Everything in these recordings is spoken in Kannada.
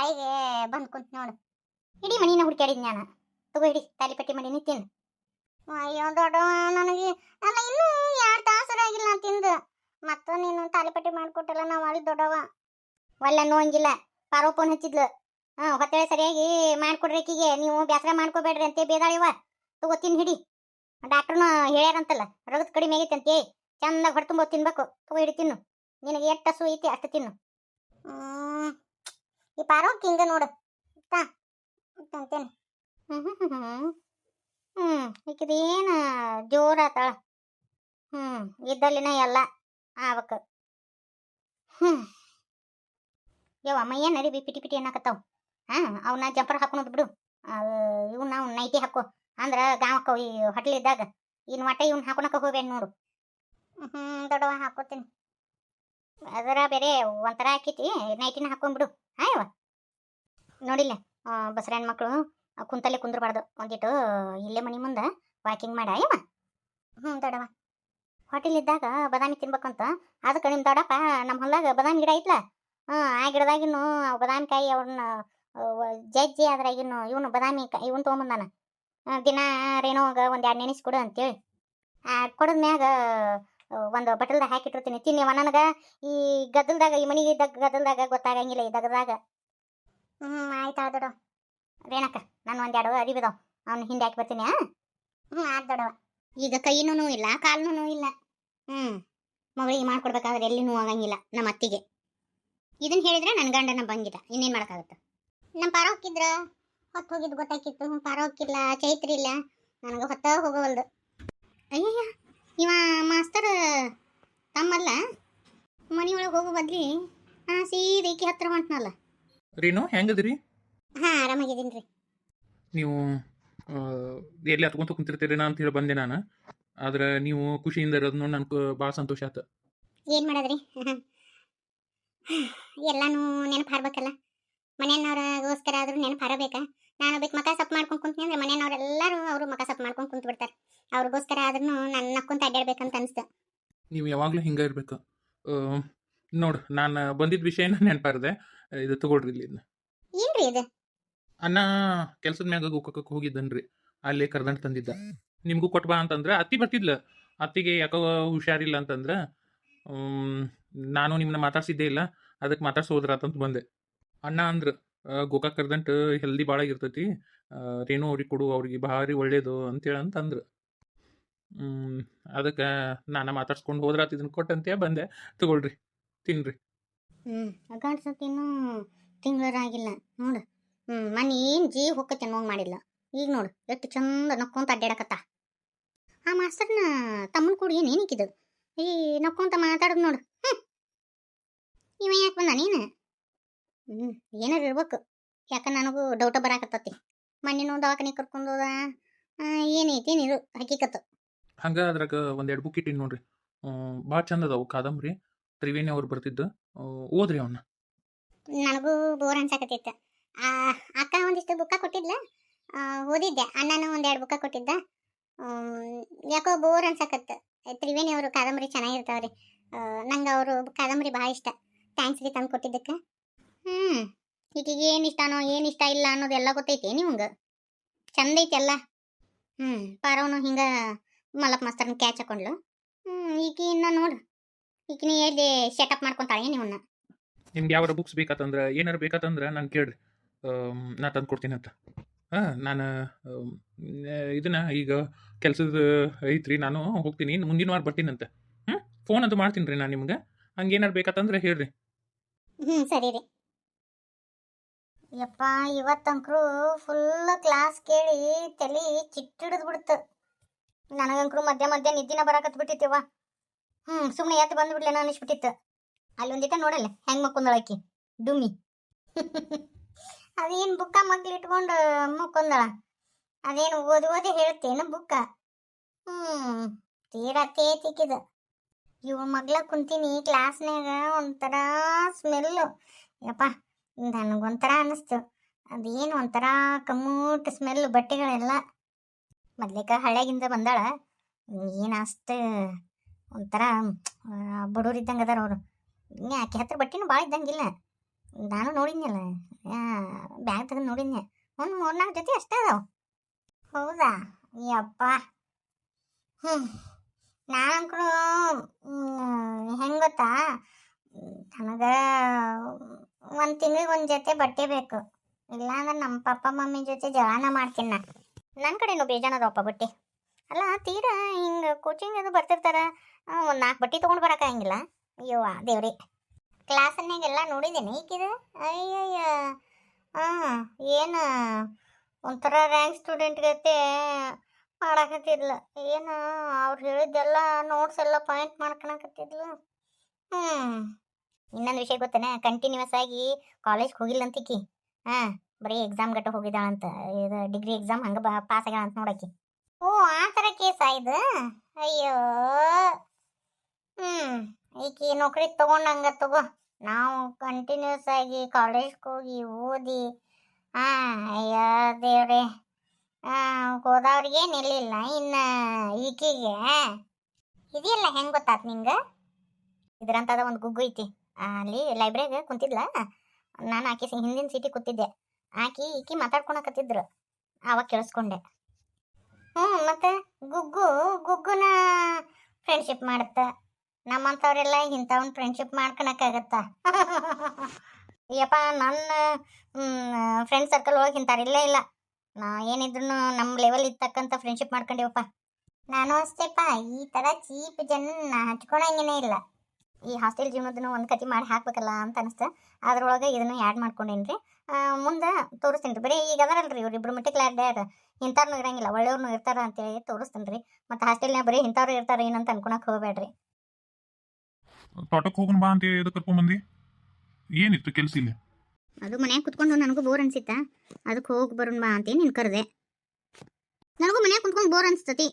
ತಾಯಿಗೆ ಬಂದ್ ಕುಂತ ನೋಡು. ಇಡಿ ಮನಿನ ಹುಡ್ಕ್ಯಾಡಿದ್ ನಾನು. ತಗೋ ಹಿಡಿ ತಾಲಿಪಟ್ಟಿ ಮಾಡಿ ತಿನ್ ಅಯ್ಯೋ ದೊಡ್ಡವ ನನಗೆ ಅಲ್ಲ, ಇನ್ನೂ ಎರಡು ತಾಸರ ಆಗಿಲ್ಲ ನಾ ತಿಂದು. ಮತ್ತ ನೀನು ತಾಲಿಪಟ್ಟಿ ಮಾಡ್ಕೊಟ್ಟಲ್ಲ, ನಾವು ಅಲ್ಲಿ ದೊಡ್ಡವ. ಒಳ್ಳೆ ನೋಂಗಿಲ್ಲ ಪಾರೋ ಫೋನ್ ಹಚ್ಚಿದ್ಲು. ಹಾಂ, ಹೊತ್ತೇಳೆ ಸರಿಯಾಗಿ ಮಾಡ್ಕೊಡ್ರಿ ಆಕಿಗೆ ನೀವು ಬೇಸರ ಮಾಡ್ಕೋಬೇಡ್ರಿ ಅಂತೇ ಬೇದಾಳಿವ ತಗೋ ತಿನ್ ಹಿಡಿ. ಡಾಕ್ಟ್ರನು ಹೇಳ್ಯಾರಂತಲ್ಲ ರೋಗದ ಕಡಿಮೆ ಆಗೈತೆ ಅಂತೇ. ಚಂದ ಹೊಟ್ಟೆ ತುಂಬ ತಿನ್ಬೇಕು. ತಗೋ ಹಿಡಿ, ತಿನ್ನು. ನಿನಗೆ ಎಷ್ಟು ಹಸು ಐತಿ ಅಷ್ಟು ತಿನ್ನು. ಈ ಪಾರೋಕ್ ಹಿಂಗ ನೋಡು. ತಾ ಹ್ಮ್ ಹ್ಞೂ ಈಕಿದೇನು ಜೋರಾತಾಳ ಹ್ಮ್ ಇದ್ದಲ್ಲಿನ ಎಲ್ಲ ಆವಕ್ ಹ್ಮ್. ಯಾವ ಮೈಯ ನರಿ ಬಿ ಪಿಟಿ ಪಿಟಿ ಅನ್ನಕತ್ತಾವ? ಹಾ ಅವನ್ನ ಜಂಪರ್ ಹಾಕೊಳೋದು ಬಿಡು ಇವನ್ನ ಅವ್ನ ನೈಟಿ ಹಾಕೋ. ಅಂದ್ರ ಗಾವಕ್ಕ ಈ ಹೋಟ್ಲಿದ್ದಾಗ. ಇನ್ ಒಟ್ಟ ಇವ್ನ ಹಾಕೊಳಕ ಹೋಗ್ಬೇಡ ನೋಡು. ಹ್ಮ್ ದೊಡ್ಡವ ಹಾಕೋತೀನಿ. ಅದರ ಬೇರೆ ಒಂಥರ ಹಾಕಿತಿ ನೈಟಿನ ಹಾಕೊಂಡ್ಬಿಡು ಹಾಯವ ನೋಡಿಲ್ಲ ಆ, ಬಸರಣ್ಣ ಮಕ್ಕಳು ಕುಂತಲ್ಲೇ ಕುಂದ್ರಬಾರ್ದು. ಒಂದಿಟ್ಟು ಇಲ್ಲೇ ಮನಿ ಮುಂದೆ ವಾಕಿಂಗ್ ಮಾಡ ಅಯ್ಯವ ಹ್ಞೂ ದೊಡವ ಹೋಟೆಲ್ ಇದ್ದಾಗ ಬದಾಮಿ ತಿನ್ಬೇಕಂತ. ಅದಕ್ಕೆ ನಿಮ್ಮ ದೊಡ್ಡಪ್ಪ ನಮ್ಮ ಹೊಲದಾಗ ಬದಾಮಿ ಗಿಡ ಐತ್ಲ? ಹಾಂ ಆ ಗಿಡದಾಗಿನ್ನು ಆ ಬದಾಮಿ ಕಾಯಿ ಅವ್ರನ್ನ ಜಜ್ಜಿ ಅದ್ರಾಗಿನ್ನು ಇವನು ಬದಾಮಿ ಕಾಯಿ ಇವನು ತೊಗೊಂಬಂದಾನ. ದಿನಾ ರೇಣುವಾಗ ಒಂದು ಎರಡು ನೆನೆಸಿ ಕೊಡು ಅಂತೇಳಿ. ಕೊಡದ ಮ್ಯಾಗ ಒಂದು ಬಟಲ್ದಾಗ ಹಾಕಿಟ್ಟಿರ್ತೀನಿ. ತಿನ್ನಿವ ನನಗೆ? ಈ ಗದ್ದಲ್ದಾಗ, ಈ ಮನಿಗೆ ಇದ್ದಾಗ ಗದ್ದಲ್ದಾಗ ಗೊತ್ತಾಗಂಗಿಲ್ಲ ಈ ದಗದಾಗ. ಹ್ಞೂ ಆಯ್ತು ದೊಡ್ಡ ರೇಣಕ್ಕ ನಾನು ಎರಡು ಅರಿವಿದಾವ್ ಅವ್ನು ಹಿಂದೆ ಹಾಕಿ ಬರ್ತೀನಿ ಹ್ಞೂ ದೊಡ್ಡವ ಈಗ ಕೈನೂ ಇಲ್ಲ ಕಾಲ್ನೂ ಇಲ್ಲ ಹ್ಞೂ ಮಗಳಿಗೆ ಮಾಡ್ಕೊಡ್ಬೇಕಾದ್ರೆ ಎಲ್ಲಿನೂ ಆಗಂಗಿಲ್ಲ ನಮ್ಮ ಅತ್ತಿಗೆ. ಇದನ್ನ ಹೇಳಿದ್ರೆ ನನ್ನ ಗಂಡನ ಬಂಗಿಲ್ಲ ಇನ್ನೇನು ಮಾಡೋಕ್ಕಾಗುತ್ತೆ? ನಮ್ಮ ಪಾರ ಹೋಗಿದ್ರ ಹೊತ್ತು ಹೋಗಿದ್ದು ಗೊತ್ತಾಕಿತ್ತು. ಪಾರ ಹೋಗಿಲ್ಲ ಚೈತ್ರಿ ಇಲ್ಲ ನನಗೆ ಹೊತ್ತ ಹೋಗವಲ್ದು. ಅಯ್ಯಯ್ಯ! ಇವ ಮಾಸ್ತರ್ ತಮ್ಮಲ್ಲ? ಒಳಗೆ ಹೋಗೋ ಬದ್ಲಿ ಆ ಸೀದೇಕಿ ಹತ್ರ ಹೊಂಟ್ನಲ್ಲ. ರೀನು ಹೆಂಗದಿರಿ? ಹಾ ಆರಾಮಾಗಿದ್ದೀನಿ ರೀ. ನೀವು ಆ, ಎಲ್ಲಿ ಹತ್ಕೊಂತ ನಾನು ಅಂತ ಹೇಳಿ ಬಂದೆ ನಾನು. ಆದ್ರೆ ನೀವು ಖುಷಿಯಿಂದ ಇರೋದು ನೋಡಿ ನನ್ಗೆ ಭಾಳ ಸಂತೋಷ ಆಯ್ತು ಏನು ಮಾಡೋದ್ರಿ? ಎಲ್ಲಾನು ನೆನಪು ಹಾರ್ಬೇಕಲ್ಲ. ಮನೆಯವ್ರಿಗೋಸ್ಕರ ಆದ್ರೂ ನೆನಪು ಹಾರಬೇಕಾ? ನಾನು ಬೇಕು ಮಕ ಸಪ್ ಮಾಡ್ಕೊಂಡು ಕುಂತೀನಿ ಅಂದ್ರೆ ಮನೆಯವ್ರೆಲ್ಲರೂ ಅವರು ಮಕ ಸಪ್ ಮಾಡ್ಕೊಂಡು ಕುಂತು ಬಿಡ್ತಾರೆ ಅವ್ರಿಗೋಸ್ಕರ ಆದ್ರೂ ನನ್ನ ನಕ್ಕೊಂತ ಅಡ್ಡಾಡ್ಬೇಕಂತ ಅನಿಸ್ತು. ನೀವು ಯಾವಾಗಲೂ ಹಿಂಗೆ ಇರಬೇಕು. ನೋಡು ನಾನು ಬಂದಿದ್ದ ವಿಷಯನ ನೆನಪಾರದೆ. ಇದು ತಗೊಳ್ರಿ ಇಲ್ಲಿ ಏನ್ರಿ ಇದು? ಅನ್ನ ಕೆಲಸದ ಮ್ಯಾಗ ಗೋಕಕ್ಕೆ ಹೋಗಿದ್ದನ್ರಿ. ಅಲ್ಲಿ ಕರ್ದಂಡ್ ತಂದಿದ್ದ. ನಿಮಗೂ ಕೊಟ್ಬಾ ಅಂತಂದ್ರೆ ಅತ್ತಿ ಬರ್ತಿದ್ಲ. ಅತ್ತಿಗೆ ಯಾಕೋ ಹುಷಾರಿಲ್ಲ ಅಂತಂದ್ರೆ ನಾನು ನಿಮ್ಮನ್ನ ಮಾತಾಡ್ಸಿದ್ದೇ ಇಲ್ಲ. ಅದಕ್ಕೆ ಮಾತಾಡ್ಸೋದ್ರಾತಂತ ಬಂದೆ. ಅಣ್ಣ ಅಂದ್ರೆ ಗೋಕಾಕ್ ಕರ್ದಂಟು ಹೆಲ್ದಿ ಭಾಳ ಆಗಿರ್ತೈತಿ. ರೇಣು ಅವ್ರಿಗೆ ಕೊಡು, ಅವ್ರಿಗೆ ಭಾರಿ ಒಳ್ಳೇದು ಅಂತೇಳಿ ಅಂತಂದ್ರು. ಅದಕ್ಕೆ ನಾನು ಮಾತಾಡ್ಸ್ಕೊಂಡು ಹೋದ್ರಾತ ಇದನ್ನ ಕೊಟ್ಟಂತೆ ಬಂದೆ. ತಗೊಳ್ರಿ, ತಿನ್ರಿ. ಹ್ಞೂ ಗಂಡ್ಸತ್ ಇನ್ನೂ ತಿಂಗಳಾಗಿಲ್ಲ ನೋಡು. ಹ್ಞೂ ಮನೆ ಏನು ಜೀ ಹೋಗತ್ತೆ ಅನ್ನೋಂಗೆ ಮಾಡಿಲ್ಲ. ಈಗ ನೋಡು, ಎಷ್ಟು ಚಂದ ನಕ್ಕೊಂತ ಅಡ್ಡಾಡಕತ್ತ ಆ ಮಾಸ್ತರ್ನ ತಮ್ಮನ ಕೂಡ ಏನು ಏನಿಕ್ಕಿದ್ದು ಈ ನಕ್ಕೊಂತ ಮಾತಾಡೋದು ನೋಡು. ಹ್ಞೂ ಇವ ಯಾಕೆ ಬಂದ ನೀನು ಹ್ಞೂ ಏನಾರು ಇರ್ಬೇಕು. ಯಾಕ ನನಗೂ ಡೌಟ ಬರಾಕತ್ತತಿ ಮಣ್ಣಿನ ದವಾಖಾನೆ ಕರ್ಕೊಂಡು ಹೋದ ಏನೈತಿ ನೀರು ಹಕ್ಕಿಕತ್ತು ಹಂಗೆ ಅದ್ರಾಗ ಒಂದೆರಡು ಬುಕ್ ಇಟ್ಟಿನಿ ನೋಡ್ರಿ. ಭಾಳ ಚಂದ ಅದಾವು ಕಾದಂಬರಿ. ತ್ರಿವೇಣಿ ಅವ್ರು ಬರ್ತಿದ್ದು. ಓದ್ರಿ ಅವನ್ನ ನನಗೂ ಬೋರ್ ಅನ್ಸಾಕತ್ತಿತ್ತು ಅಕ್ಕ ಒಂದಿಷ್ಟು ಬುಕ್ಕ ಕೊಟ್ಟಿದ್ಲ. ಓದಿದ್ದೆ. ಅಣ್ಣನೂ ಒಂದೆರಡು ಬುಕ್ಕ ಕೊಟ್ಟಿದ್ದ. ಯಾಕೋ ಬೋರ್ ಅನ್ಸಾಕತ್ತ. ತ್ರಿವೇಣಿ ಅವರು ಕಾದಂಬರಿ ಚೆನ್ನಾಗಿರ್ತಾವ್ರಿ. ನಂಗೆ ಅವರು ಕಾದಂಬರಿ ಭಾಳ ಇಷ್ಟ. ಥ್ಯಾಂಕ್ಸ್ ರೀ ತಂದು ಕೊಟ್ಟಿದ್ದಕ್ಕೆ. ಹ್ಞೂ ಈಕಿಗೆ ಏನು ಇಷ್ಟನೋ ಏನು ಇಷ್ಟ ಇಲ್ಲ ಅನ್ನೋದೆಲ್ಲ ಗೊತ್ತೈತಿ ನಿಮ್ಗೆ? ಚಂದ ಐತಿ ಎಲ್ಲ ಹ್ಞೂ ಪಾರವನು ಹಿಂಗೆ ಮಲಕ್ ಮಾಸ್ತರ್ನ ಕ್ಯಾಚ್ ಹಾಕೊಂಡ್ಲು. ಹ್ಞೂ ಈಕಿ ಇನ್ನ ನೋಡು. ಈಕಿನ ಎಲ್ಲಿ ಸೆಟಪ್ ಮಾಡ್ಕೊಂತಾಳೆ ನೀವನ್ನ ನಿಮ್ಗೆ ಯಾವ್ದು ಬುಕ್ಸ್ ಬೇಕಾತಂದ್ರೆ ಏನಾರು ಬೇಕಾತಂದ್ರೆ ನಾನು ಕೇಳ್ರಿ. ನಾ ತಂದು ಕೊಡ್ತೀನಿ ಅಂತ. ಹಾಂ ನಾನು ಇದನ್ನ ಈಗ ಕೆಲಸದ ಐತ್ರಿ ನಾನು ಹೋಗ್ತೀನಿ ಮುಂದಿನ ವಾರ ಬರ್ತೀನಂತೆ ಹ್ಞೂ ಫೋನ್ ಅದು ಮಾಡ್ತೀನಿ ರೀ ನಾನು ನಿಮ್ಗೆ. ಹಂಗೆ ಏನಾರು ಬೇಕತ್ತಂದ್ರೆ ಹೇಳ್ರಿ. ಹ್ಞೂ ಸರಿ ರೀ. ಯಪ್ಪ ಇವತ್ತಂಕ್ರು ಫುಲ್ ಕ್ಲಾಸ್ ಕೇಳಿ ತಲೆ ಚಿಟ್ಟಿಡಿದು ಬಿಡ್ತು. ನನಗಂಕ್ರು ಮಧ್ಯ ಮಧ್ಯ ನಿದ್ದಿನ ಬರಾಕತ್ ಬಿಟ್ಟಿತ್ತವ ಹ್ಞೂ ಸುಮ್ಮನೆ ಎದ್ದು ಬಂದ್ಬಿಡ್ಲೇನೋ ಅನಿಸ್ಬಿಟ್ಟಿತ್ತು. ಅಲ್ಲಿ ಒಂದಿಟ ನೋಡಲ್ಲ, ಹೆಂಗೆ ಮಕ್ಕೊಂದಳಕ್ಕಿ ಡುಮ್ಮಿ. ಅದೇನು ಬುಕ್ಕ ಮಗ್ಳು ಇಟ್ಕೊಂಡು ಮಕ್ಕೊಂದಳ? ಅದೇನು ಓದಿ ಓದಿ ಹೇಳ್ತೇನು ಬುಕ್ಕ? ಹ್ಞೂ ತೀರಾ ತೇತಿಕ್ಕಿದ ಇವ ಮಗ್ಳ ಕುಂತೀನಿ ಕ್ಲಾಸ್ನ್ಯಾಗ ಒಂಥರ ಸ್ಮೆಲ್ಲು ಯಪ್ಪ ನನಗೊಂಥರ ಅನ್ನಿಸ್ತು. ಅದೇನು ಒಂಥರ ಕಮ್ಮೂಟ್ ಸ್ಮೆಲ್ ಬಟ್ಟೆಗಳೆಲ್ಲ. ಮೊದ್ಲಿಕ ಹಳ್ಳ್ಯಾಗಿಂದ ಬಂದಾಳ. ಏನು ಅಷ್ಟು ಒಂಥರ ಬಡವ್ರು ಇದ್ದಂಗೆ ಅದಾರ ಅವರು. ಆಕೆ ಹತ್ರ ಬಟ್ಟೆನೂ ಭಾಳ ಇದ್ದಂಗಿಲ್ಲ. ನಾನು ನೋಡಿದ್ನಲ್ಲ. ಬ್ಯಾಗ್ ತೆಗೆದು ನೋಡಿದ್ನೆ. ಒಂದು ಮೂರ್ನಾಲ್ಕು ಜೊತೆ ಅಷ್ಟೇ ಅದಾವ. ಹೌದಾ? ಯಪ್ಪ. ಹ್ಞೂ ನಾನಂಕರು ಹೆಂಗೆ ಗೊತ್ತಾ? ನನಗೆ ಒಂದು ತಿಂಗಳಿಗೆ ಒಂದು ಜೊತೆ ಬಟ್ಟೆ ಬೇಕು. ಇಲ್ಲಾಂದ್ರೆ ನಮ್ಮ ಪಪ್ಪ ಮಮ್ಮಿ ಜೊತೆ ಜಗಳನ ಮಾಡ್ತೀನಿ ನಾ ನನ್ನ ಕಡೆನೂ ಬೇಜಾನದವಪ್ಪ ಬಟ್ಟೆ. ಅಲ್ಲ, ತೀರಾ ಹಿಂಗೆ ಕೋಚಿಂಗ್ ಅದು ಬರ್ತಿರ್ತಾರ. ಒಂದು ನಾಲ್ಕು ಬಟ್ಟೆ ತೊಗೊಂಡು ಬರೋಕ್ಕಾಗಿಲ್ಲ ಅಯ್ಯೋ ದೇವ್ರಿ. ಕ್ಲಾಸನ್ನಾಗೆಲ್ಲ ನೋಡಿದ್ದೀನಿ ಈಗಿದೆ. ಅಯ್ಯಯ್ಯ. ಹಾಂ ಏನು ಒಂಥರ ರ್ಯಾಂಕ್ ಸ್ಟೂಡೆಂಟ್ ಗತೆ ಮಾಡಾಕತ್ತಿದ್ಲು. ಏನು ಅವ್ರು ಹೇಳಿದ್ದೆಲ್ಲ ನೋಟ್ಸ್ ಎಲ್ಲ ಪಾಯಿಂಟ್ ಮಾಡ್ಕೊಳಕತ್ತಿದ್ಲು ಹ್ಞೂ ಇನ್ನೊಂದು ವಿಷಯ ಗೊತ್ತೇನ? ಕಂಟಿನ್ಯೂಸ್ ಆಗಿ ಕಾಲೇಜ್ಗೆ ಹೋಗಿಲ್ಲ ಅಂತಿಕಿ ಹಾಂ, ಬರೀ ಎಕ್ಸಾಮ್ ಗಟ್ಟ ಹೋಗಿದ್ದಾಳಂತ. ಇದು ಡಿಗ್ರಿ ಎಕ್ಸಾಮ್ ಹಂಗೆ ಪಾಸ್ ಆಗ್ಯಾಳ ಅಂತ ನೋಡಕ್ಕಿ ಓ ಆ ಥರ ಕೇಸ್ ಇದು? ಅಯ್ಯೋ. ಹ್ಞೂ ಈಕಿ ನೌಕರಿ ತೊಗೊಂಡಂಗ ತಗೋ. ನಾವು ಕಂಟಿನ್ಯೂಸ್ ಆಗಿ ಕಾಲೇಜ್ಗೆ ಹೋಗಿ ಓದಿ. ಹಾಂ, ಅಯ್ಯೋ ದೇವ್ರೆ. ಹೋದವ್ರಿಗೆ ನಿಲ್ಲಿಲ್ಲ ಇನ್ನು ಈಕಿಗೆ. ಇದೆಯಲ್ಲ ಹೆಂಗೆ ಗೊತ್ತಾತ್ ನಿಂಗೆ? ಇದ್ರಂತದ ಒಂದು ಗುಗ್ಗು ಐತಿ. ಅಲ್ಲಿ ಲೈಬ್ರರಿಗೆ ಕುಂತಿದ್ಲ. ನಾನು ಆಕೆ ಹಿಂದಿನ ಸೀಟಿ ಕೂತಿದ್ದೆ. ಆಕಿ ಈಕಿ ಮಾತಾಡ್ಕೊಳಕತ್ತಿದ್ರು. ಆವಾಗ ಕೇಳಿಸ್ಕೊಂಡೆ. ಹ್ಞೂ ಮತ್ತೆ ಗುಗ್ಗು, ಗುಗ್ಗುನ ಫ್ರೆಂಡ್ಶಿಪ್ ಮಾಡುತ್ತೆ. ನಮ್ಮಂಥವ್ರೆಲ್ಲ ಇಂಥವನ್ನ ಫ್ರೆಂಡ್ಶಿಪ್ ಮಾಡ್ಕೊಳಕ್ಕಾಗತ್ತ ಯಪ್ಪ, ನನ್ನ ಫ್ರೆಂಡ್ ಸರ್ಕಲ್ ಒಳಗೆ ಇಂಥವ್ರು ಇಲ್ಲೇ ಇಲ್ಲ. ನಾ ಏನಿದ್ರು ನಮ್ಮ ಲೆವೆಲ್ ಇರ್ತಕ್ಕಂಥ ಫ್ರೆಂಡ್ಶಿಪ್ ಮಾಡ್ಕೊಂಡಿವಪ್ಪ. ನಾನು ಅಷ್ಟೇಪ್ಪ, ಈ ಥರ ಚೀಪ್ ಜನ ಹಚ್ಕೊಳಂಗೇನೇ ಇಲ್ಲ. ಈ ಹಾಸ್ಟೆಲ್ ಜೀವನದನ್ನು ಒಂದು ಕತೆ ಮಾಡಿ ಹಾಕ್ಬೇಕಲ್ಲ ಅಂತ ಅನಿಸ್ತು. ಅದ್ರೊಳಗೆ ಇದನ್ನು ಆ್ಯಡ್ ಮಾಡ್ಕೊಂಡೇನಿ ರೀ ಮುಂದೆ ತೋರಿಸ್ತೀನಿ ರೀ ಬರೀ ಈಗ ಅದಾರಲ್ರಿ ಇವ್ರಿಬ್ರು ಮಿಟ್ಟಿ ಕ್ಲಾರ್ ಡ್ಯಾಡ್ ಇಂಥವ್ರನ್ನೂ ಇರಂಗಿಲ್ಲ. ಒಳ್ಳೆಯವ್ರನ್ನೂ ಇರ್ತಾರ ಅಂತೇಳಿ ತೋರಿಸ್ತೀನಿ ರೀ ಮತ್ತು ಹಾಸ್ಟೆಲ್ನಾಗ ಬರೀ ಇಂಥವ್ರು ಇರ್ತಾರೆ ಏನಂತ ಅನ್ಕೊಳಕ್ಕೆ ಹೋಗಬೇಡ್ರಿ. ತೋಟಕ್ಕೆ ಹೋಗೋಣ ಬಾ ಅಂತ ಕರ್ಕೊಂಡು ಕರ್ಕೊಂಬಂದಿ ಏನಿತ್ತು ಕೆಲಸ ಇಲ್ಲಿ? ಅದು ಮನ್ಯಾಗ ಕುತ್ಕೊಂಡು ನನಗೂ ಬೋರ್ ಅನ್ಸಿತ್ತ? ಅದಕ್ಕೆ ಹೋಗಿ ಬರೋಣ ಬಾ ಅಂತ ನೀನು ಕರೆದೆ. ನನಗೂ ಮನ್ಯಾಗ ಕುತ್ಕೊಂಡು ಬೋರ್ ಅನ್ಸ್ತತಿ.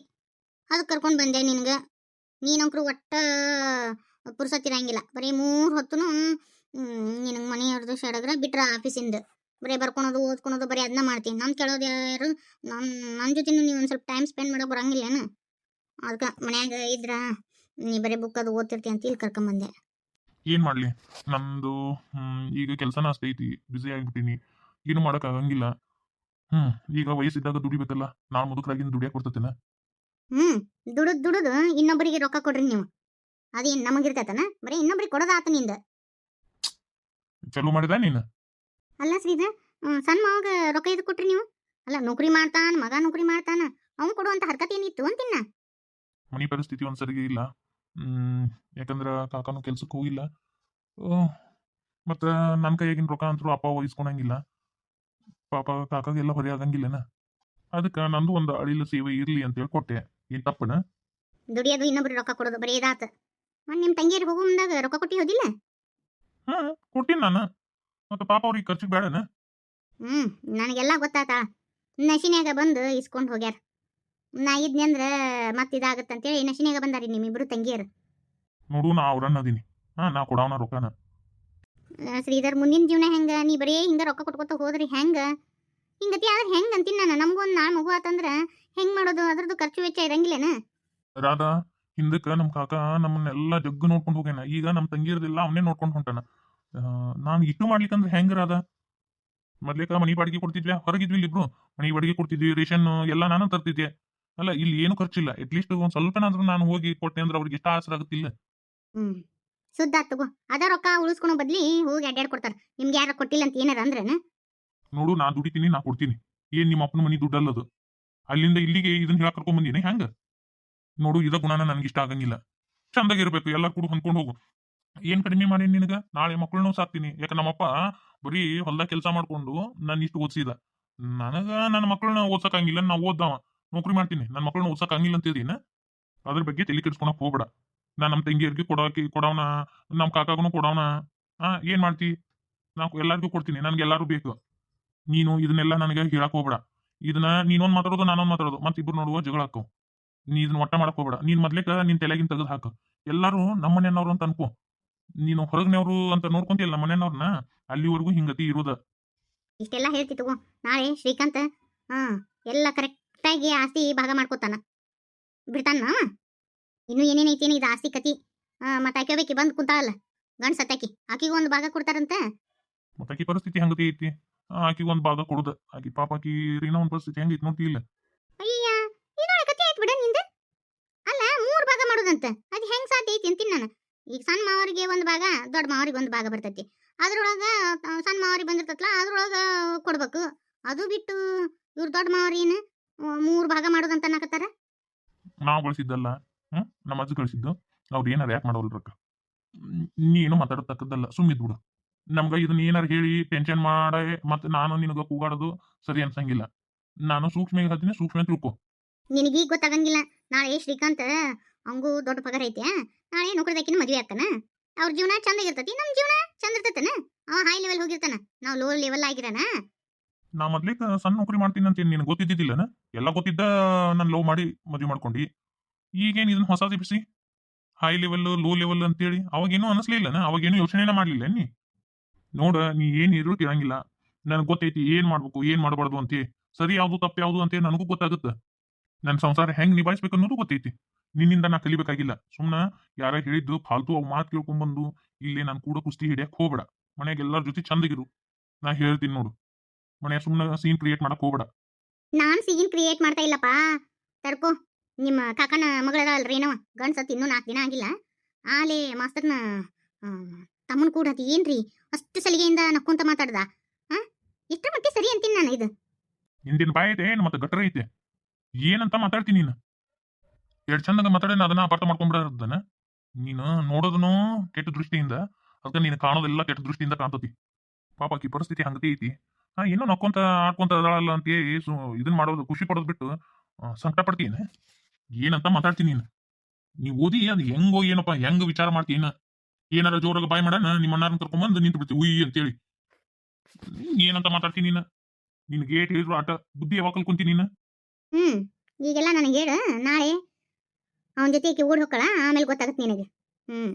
ಅದಕ್ಕೆ ಕರ್ಕೊಂಡು ಬಂದೆ ನಿನಗೆ. ನೀನಂಕ್ರು ಒಟ್ಟ ಪುರ್ಸತ್ತಿರಂಗಿಲ್ಲ ಬರೀ ಮೂರು ಹೊತ್ತು ನಿನಗೆ ಮನೆಯವ್ರದ್ದು ಶಡಗ್ರ ಬಿಟ್ರೆ ಆಫೀಸಿಂದ. ಬರೀ ಬರ್ಕೊಳೋದು ಓದ್ಕೊಳೋದು ಬರೀ ಅದನ್ನ ಮಾಡ್ತೀನಿ ನಮ್ಮ ಕೇಳೋದು ಯಾರು ನನ್ನ ನನ್ನ ಜೊತೆ ನೀವು ಒಂದು ಸ್ವಲ್ಪ ಟೈಮ್ ಸ್ಪೆಂಡ್ ಮಾಡೋಕೆ ಬರಂಗಿಲ್ಲೇನು ಅದಕ್ಕೆ ಮನ್ಯಾಗ ಇದ್ರ ನೀ ಬರೀ ಬುಕ್ ಅದು ಓದ್ತಿರ್ತೀನಿ ಅಂತ ಇಲ್ಲಿ ಕರ್ಕೊಂಬಂದೆ. ಏನು ಮಾಡಲಿ? ನಮ್ಮದು ಈಗ ಕೆಲಸನ ಅಷ್ಟೇ ಐತಿ ಬ್ಯುಸಿ ಆಗಿಬಿಟ್ಟಿನಿ. ಏನು ಮಾಡೋಕ್ಕಾಗಂಗಿಲ್ಲ ಹ್ಞೂ ಈಗ ವಯಸ್ಸಿದ್ದಾಗ ದುಡಿಬೇಕಲ್ಲ ನಾನು ಮುದುಕರಾಗಿ ದುಡಿಯಕ್ಕೆ ಕೊಡ್ತೇನೆ ಹ್ಞೂ ದುಡಿದು ದುಡಿದು ಇನ್ನೊಬ್ಬರಿಗೆ ರೊಕ್ಕ ಕೊಡ್ರಿ ನೀವು. ಅದೇನ್ ನಮಗಿರ್ತೈತನ? ಬರೀ ಇನ್ನೊಬ್ರಿಗೆ ಕೊಡೋದಾತ ನಿಂದ. ಚಲೋ ಮಾಡಿದ ನೀನು? ಅಲ್ಲ ಶ್ರೀಧ ಸಣ್ಣ ಮಗ ರೊಕ್ಕ ಇದು ಕೊಟ್ರಿ ನೀವು? ಅಲ್ಲ ನೌಕರಿ ಮಾಡ್ತಾನ ಮಗ ನೌಕರಿ ಮಾಡ್ತಾನ ಅವ್ನು ಕೊಡುವಂತ ಹರ್ಕತ್ ಏನಿತ್ತು ಅಂತಿನ್ನ? ಮನಿ ಪರಿಸ್ಥಿತಿ ಒಂದು ಸರಿಗೆ ಇಲ್ಲ. ಯಾಕಂದ್ರ ಕಾಕಾನು ಕೆಲ್ಸಕ್ಕೆ ಹೋಗಿಲ್ಲ. ಮತ್ತು ನನ್ನ ಕೈಯಾಗಿನ ರೊಕ್ಕ ಅಂತೂ ಅಪ್ಪ ವಹಿಸ್ಕೊಳಂಗಿಲ್ಲ ಪಾಪ ಕಾಕಾಗೆಲ್ಲ ಹೊರೆ ಆಗಂಗಿಲ್ಲನ? ಅದಕ್ಕೆ ನಂದು ಒಂದು ಅಳಿಲ ಸೇವೆ ಇರಲಿ ಅಂತೇಳಿ ಕೊಟ್ಟೆ. ಏನು ತಪ್ಪನ? ದುಡಿಯೋದು ಇನ್ನೊಬ್ರಿಗೆ ರೊಕ್ಕ ಕೊಡೋದು ಬರೀ ಇದಾತ. ಮನ್ ನಿಮ್ಮ ತಂಗಿಯರ್ ಹೋಗೋ ಮುಂದಾಗ ರೊಕ್ಕ ಕೊಟ್ಟಿ ಹೋದಿಲ್ಲ? ಹಾ ಕೊಟ್ಟಿನಿ ನಾನು. ಮತ್ತೆ ಪಾಪ ಅವ್ರಿಗೆ ಖರ್ಚಿಗೆ ಬೇಡನ ಹ್ಞೂ ನನಗೆಲ್ಲ ಗೊತ್ತಾತ. ನಶಿನ್ಯಾಗ ಬಂದು ಇಸ್ಕೊಂಡು ಹೋಗ್ಯಾರ. ನಾ ಇದ್ನಿ ಮತ್ತ ಇದಾಗತ್ತೆ ಇದಾಗತ್ತಂತೇಳಿ ನಶಿನ್ಯಾಗ ಬಂದಾರಿ ನಿಮ್ಮಿಬ್ರು ತಂಗಿಯರು. ನೋಡು ನಾ ಅವ್ರನ್ನ ಅದೀನಿ. ಹಾ ನಾ ಕೊಡವನ ರೊಕ್ಕನ. ಆ, ಶ್ರೀಧರ್ ಮುಂದಿನ ಜೀವನ ಹೆಂಗ? ನೀ ಬರೀ ಹಿಂಗ ರೊಕ್ಕ ಕೊಟ್ಕೊತ ಹೋದ್ರಿ ಹೆಂಗ? ಹಿಂಗತಿ ಆದ್ರೆ ಹೆಂಗ್ ಅಂತೀನಿ ನಾನು? ನಮಗೊಂದು ನಾಳೆ ಮಗು ಆತಂದ್ರ ಹೆಂಗ್ ಮಾಡೋದು? ಅದ್ರದ್ದು ಖರ್ಚು ವೆಚ್ಚ ಇರಂಗಿಲ್ಲೇನ? ರಾಧಾ ಹಿಂದಕ್ಕೆ ನಮ್ಮ ಕಾಕ ನಮ್ಮನ್ನೆಲ್ಲ ಜಗ್ಗು ನೋಡ್ಕೊಂಡು ಹೋಗ್ಯಾನ. ಈಗ ನಮ್ಮ ತಂಗಿರದಿಲ್ಲ ಅವನೇ ನೋಡ್ಕೊಂಡು ಹೊಂಟಾನ. ನಾನು ಇಟ್ಟು ಮಾಡ್ಲಿಕ್ಕಂದ್ರೆ ಹೆಂಗರ ಅದ? ಮೊದ್ಲೇಕ ಮನಿ ಬಾಡಿಗೆ ಕೊಡ್ತಿದ್ವಿ ಹೊರಗಿದ್ವಿ ಇಬ್ರು. ಮನಿ ಬಾಡಿಗೆ ಕೊಡ್ತಿದ್ವಿ ರೇಷನ್ ಎಲ್ಲ ನಾನು ತರ್ತಿದ್ದೆ. ಅಲ್ಲ ಇಲ್ಲಿ ಏನು ಖರ್ಚಿಲ್ಲ. ಅಟ್ಲೀಸ್ಟ್ ಒಂದ್ ಸ್ವಲ್ಪನಾದ್ರೂ ನಾನು ಹೋಗಿ ಕೊಟ್ಟೆ ಅಂದ್ರೆ ಅವ್ರಿಗೆ ಇಷ್ಟ ಆಸರ ಆಗುತ್ತಿಲ್ಲ. ಹ್ಮ್. ಸುದ್ದ ತಗೋ. ಅದ ರೊಕ್ಕ ಉಳಿಸ್ಕೊಳೋ ಬದ್ಲಿ ಹೋಗಿ ಅಡ್ಡಾಡ್ ಕೊಡ್ತಾರ. ನಿಮ್ಗೆ ಯಾರ ಕೊಟ್ಟಿಲ್ಲ ಅಂತ ಏನಾರ ಅಂದ್ರನ? ನೋಡು ನಾ ದುಡಿತೀನಿ ನಾ ಕೊಡ್ತೀನಿ. ಏನ್ ನಿಮ್ಮ ಅಪ್ಪನ ಮನಿ ದುಡ್ಡಲ್ಲದು ಅಲ್ಲಿಂದ ಇಲ್ಲಿಗೆ ಇದನ್ನ ಹೇಳಕ್ ಕರ್ಕೊಂಡ್ ಬಂದೀನಿ ಹೆಂಗ? ನೋಡು ಇದ ಗುಣನ ನನ್ಗೆ ಇಷ್ಟ ಆಗಂಗಿಲ್ಲ ಚಂದಾಗಿರ್ಬೇಕು ಎಲ್ಲ ಕೂಡ ಹೊಂದ್ಕೊಂಡು ಹೋಗು. ಏನ್ ಕಡಿಮೆ ಮಾಡೇನಿ ನಿನಗ? ನಾಳೆ ಮಕ್ಕಳನ್ನೂ ಸಾಕ್ತೀನಿ. ಯಾಕ ನಮ್ಮಪ್ಪ ಬರೀ ಹೊಲ್ದಾಗ ಕೆಲಸ ಮಾಡ್ಕೊಂಡು ನಾನು ಇಷ್ಟು ಓದಿಸಿದ. ನನಗ ನನ್ನ ಮಕ್ಕಳನ್ನ ಓದ್ಸಕ್ಕಾಗಿಲ್ಲ ನಾ ಓದ್ದವ. ನೌಕರಿ ಮಾಡ್ತೀನಿ. ನನ್ನ ಮಕ್ಕಳನ್ನ ಓದ್ಸಕ್ಕಾಗಿಲ್ಲ ಅಂತ ಇದೀನ ಅದ್ರ ಬಗ್ಗೆ ತಲೆ ಕೆಡಿಸ್ಕೊಳಕ್ ಹೋಗ್ಬೇಡ. ನಾ ನಮ್ಮ ತಂಗಿಯರಿಗೆ ಕೊಡೋಕೆ ಕೊಡೋಣ ನಮ್ಮ ಕಾಕಾಗೂ ಕೊಡೋಣ ಆ, ಏನ್ ಮಾಡ್ತಿ? ನಾ ಎಲ್ಲಾರ್ಗೂ ಕೊಡ್ತೀನಿ. ನನ್ಗೆ ಎಲ್ಲಾರು ಬೇಕು. ನೀನು ಇದನ್ನೆಲ್ಲ ನನಗೆ ಹೇಳಕ್ ಹೋಗ್ಬೇಡ. ಇದನ್ನ ನೀನೊಂದ್ ಮಾತಾಡೋದು, ನಾನೊಂದ್ ಮಾತಾಡೋದು. ಮತ್ತೆ ಇಬ್ರು ನೋಡುವ ಜಗಳ ನೀ ಇದನ್ನ ಒಟ್ಟ ಮಾಡಕ್ ಹೋಗ್ಬೇಡ. ನೀನ್ ಮೊದ್ಲೇಕ ನಿನ್ ತಲೆಗಿನ್ ತೆಗೆದು ಹಾಕು. ಎಲ್ಲಾರು ನಮ್ಮ ಮನೆಯವ್ರು ಅಂತ ಅನ್ಕೋ. ನೀನು ಹೊರಗ್ನವ್ರು ಅಂತ ನೋಡ್ಕೊಂತಿಯಲ್ಲ ನಮ್ಮ ಮನೆಯವ್ರನ್ನ ಅಲ್ಲಿವರೆಗೂ ಹಿಂಗತಿ ಇರೋದ. ಇಷ್ಟೆಲ್ಲ ಹೇಳ್ತಿ ತಗೋ. ನಾಳೆ ಶ್ರೀಕಾಂತ್ ಹಾ ಎಲ್ಲ ಕರೆಕ್ಟಾಗಿ ಆಸ್ತಿ ಭಾಗ ಮಾಡ್ಕೋತಾನ. ಬಿಡ್ತಾನ? ಇನ್ನು ಐತಿ ಇದು ಆಸ್ತಿ ಕತಿ? ಮತ್ತ ಆಕೆ ಬಂದು ಕುಂತಾಳಲ್ಲ. ಗಂಡ್ ಸತ್ತಾಕಿ ಆಕಿಗೂ ಒಂದು ಭಾಗ ಕೊಡ್ತಾರಂತ? ಮತ್ತಾಕಿ ಪರಿಸ್ಥಿತಿ ಹಂಗತಿ ಐತಿ? ಆಕಿಗೆ ಒಂದು ಭಾಗ ಕೊಡುದ. ಆಕಿ ಪಾಪ ಆಕಿ ರೀನಾ ಒಂದ್ ಪರಿಸ್ಥಿತಿ ಹೆಂಗೈತಿ ನೋಡ್ತಿ ಇಲ್ಲ ಅಯ್ಯ ಇದೊಳ ಕತೆ ಆಯ್ತು ಬಿಡ ನಿಂದ ಅಲ್ಲ ಮೂರ್ ಭಾಗ ಅದು ಹೆಂಗ್ ಸಾಧ್ಯ ಐತಿ ಅಂತೀನಿ ನಾನು. ಈಗ ಸಣ್ಣ ಮಾವರಿಗೆ ಒಂದ್ ಭಾಗ ದೊಡ್ಡ ಮಾವರಿಗೆ ಒಂದ್ ಭಾಗ ಬರ್ತೈತಿ. ಅದ್ರೊಳಗ ಸಣ್ಣ ಮಾವರಿಗೆ ಬಂದಿರ್ತೈತಲ್ಲ ಅದ್ರೊಳಗ ಕೊಡ್ಬೇಕು. ಅದು ಬಿಟ್ಟು ಇವ್ರ ದೊಡ್ಡ ಮಾವರಿನ ಮೂರು ಭಾಗ ಮಾಡೋದಂತ ಅನ್ನಕತ್ತಾರ? ನಾವು ಗಳಿಸಿದ್ದಲ್ಲ ನಮ್ಮ ಅಜ್ಜ ಗಳಿಸಿದ್ದು ಅವ್ರು ಏನಾರ ಯಾಕೆ ಮಾಡೋಲ್ ರೊಕ್ಕ? ನೀನು ಮಾತಾಡತಕ್ಕದ್ದಲ್ಲ ಸುಮ್ಮಿದ್ ಬಿಡು ನಮ್ಗ ಇದನ್ನ ಏನಾರ ಹೇಳಿ ಟೆನ್ಷನ್ ಮಾಡೇ ಮತ್ತೆ ನಾನು ನಿನಗ ಕೂಗಾಡೋದು ಸರಿ ಅನ್ಸಂಗಿಲ್ಲ. ನಾನು ಸೂಕ್ಷ್ಮ ಹೇಳ್ತೀನಿ ಸೂಕ್ಷ್ಮ ತಿಳ್ಕೊ. ನಿನಗೀಗ ಗೊತ್ತಾಗಂಗಿಲ್ಲ. ನಾಳೆ ಶ್ರೀಕಾಂತ್ ಅವಂಗೂ ದೊಡ್ಡ ಪಗಾರ ಐತೆ. ನಾಳೆ ನೌಕರಿದಾಕಿನ ಮದುವೆ ಆಗ್ತಾನ. ಅವ್ರ ಜೀವನ ಚಂದ ಇರ್ತತಿ. ನಮ್ ಜೀವನ ಚಂದ ಇರ್ತತನ? ಅವ ಹೈ ಲೆವೆಲ್ ಹೋಗಿರ್ತಾನ. ನಾವು ಲೋ ಲೆವೆಲ್ ಆಗಿರಾನ ನಾ ಮೊದ್ಲಿಕ ಸಣ್ಣ ನೌಕರಿ ಮಾಡ್ತೀನಿ ಅಂತ ನಿನ್ ಗೊತ್ತಿದ್ದಿಲ್ಲನ ಎಲ್ಲ ಗೊತ್ತಿದ್ದ ನಾನು ಲವ್ ಮಾಡಿ ಮದ್ವೆ ಮಾಡ್ಕೊಂಡಿ. ಈಗೇನ್ ಇದನ್ನ ಹೊಸ ಬಿಸಿ ಹೈ ಲೆವೆಲ್ ಲೋ ಲೆವೆಲ್ ಅಂತೇಳಿ ಅವಾಗೇನು ಅನಿಸ್ಲಿಲ್ಲನ? ಅವಾಗೇನು ಯೋಚನೆನ ಮಾಡ್ಲಿಲ್ಲ ನೀ ನೋಡ, ನೀ ಏನ್ ಇರೋ ತಿಳಂಗಿಲ್ಲ ನನಗೆ ಗೊತ್ತೈತಿ ಏನ್ ಮಾಡ್ಬೇಕು, ಏನ್ ಮಾಡಬಾರ್ದು ಅಂತ. ಸರಿ ಯಾವ್ದು ತಪ್ಪು ಯಾವ್ದು ಅಂತ ನನಗೂ ಗೊತ್ತಾಗುತ್ತೆ. ನನ್ನ ಸಂಸಾರ ಹೆಂಗ್ ನಿಭಾಯಿಸ್ಬೇಕು ಅನ್ನೋದು ಗೊತ್ತೈತಿ. ನಿನ್ನಿಂದ ನಾ ಕಲಿಬೇಕಾಗಿಲ್ಲ. ಸುಮ್ನ ಯಾರ ಹೇಳಿದ್ದು ಫಾಲ್ತು ಅವ್ ಮಾತು ಕೇಳ್ಕೊಂಡ್ಬಂದು ಇಲ್ಲಿ ನಾನು ಕೂಡ ಕುಸ್ತಿ ಹಿಡಿಯಕ್ ಹೋಗ್ಬೇಡ. ಮನೆಗೆ ಎಲ್ಲರ ಜೊತೆ ಚಂದಗಿರು ನಾ ಹೇಳ್ತೀನಿ ನೋಡು. ಮನೆ ಸುಮ್ಮನೆ ಸೀನ್ ಕ್ರಿಯೇಟ್ ಮಾಡಕ್ ಹೋಗ್ಬೇಡ. ನಾನ್ ಸೀನ್ ಕ್ರಿಯೇಟ್ ಮಾಡ್ತಾ ಇಲ್ಲಪ್ಪ. ತಡ್ಕೋ. ನಿಮ್ಮ ಕಾಕನ ಮಗಳದಲ್ರಿ ಏನವ? ಗಂಡ್ಸತ್ ಇನ್ನೂ ನಾಲ್ಕು ದಿನ ಆಗಿಲ್ಲ. ಆಲೇ ಮಾಸ್ತರ್ನ ತಮ್ಮನ್ ಕೂಡ ಏನ್ರಿ? ಅಷ್ಟು ಸಲಿಗೆಯಿಂದ ನಕ್ಕೊಂತ ಮಾತಾಡ್ದ. ಹಾ ಮಟ್ಟಿಗೆ ಸರಿ ಅಂತೀನಿ ನಾನು ಇದು. ನಿಂದಿನ ಬಾಯಿ ಐತೆ ಏನು ಮತ್ತೆ ಗಟ್ಟರ ಐತೆ? ಏನಂತ ಮಾತಾಡ್ತೀನಿ ನೀನು? ಎರಡು ಚಂದಂಗ ಮಾತಾಡೇನ ಅದನ್ನ ಅಪಾರ್ಥ ಮಾಡ್ಕೊಂಡ್ಬಿಡೋದನ್ನ ನೀನು ನೋಡೋದನು ಕೆಟ್ಟ ದೃಷ್ಟಿಯಿಂದ, ಅದಕ್ಕೆ ನೀನು ಕಾಣೋದೆಲ್ಲ ಕೆಟ್ಟ ದೃಷ್ಟಿಯಿಂದ ಕಾಣ್ತತಿ. ಪಾಪ ಆಕಿ ಪರಿಸ್ಥಿತಿ ಹಂಗತಿ ಐತಿ. ಹಾ, ಏನೋ ನಕ್ಕೊಂತ ಆಡ್ಕೊಂತ ಅದಾಳಲ್ಲ ಅಂತ ಇದನ್ನ ಮಾಡೋದು ಖುಷಿ ಪಡೋದು ಬಿಟ್ಟು ಸಂಕಟ ಪಡ್ತೀನಿ. ಏನಂತ ಮಾತಾಡ್ತೀನಿ ನೀನು. ನೀವು ಓದಿ, ಅದು ಹೆಂಗೋ ಏನಪ್ಪ, ಹೆಂಗ್ ವಿಚಾರ ಮಾಡ್ತೀನ ಏನಾರ ಜೋರಾಗ ಬಾಯ್ ಮಾಡೋಣ ನಿಮ್ಮ ಅಣ್ಣಾರನ್ನ ಕರ್ಕೊಂಬಂದು ನಿಂತು ಬಿಡ್ತೀವಿ ಉಯ್ ಅಂತೇಳಿ ಏನಂತ ಮಾತಾಡ್ತೀನಿ ನೀನು? ನಿನ್ ಗೇಟ್ ಹೇಳಿದ್ರು ಆಟ, ಬುದ್ಧಿ ಯಾವಾಗ ಕಲ್ಕೊಂತೀನಿ ನೀನು? ಹ್ಮ್, ಈಗೆಲ್ಲ ನನಗೆ ಹೇಳ, ನಾಳೆ ಅವನ ಜೊತೆ ಈಕೆ ಓಡ್ ಹೋಗ್ಕಳ ಆಮೇಲೆ ಗೊತ್ತಾಗತ್ತೆ ನಿನಗೆ. ಹ್ಮ್.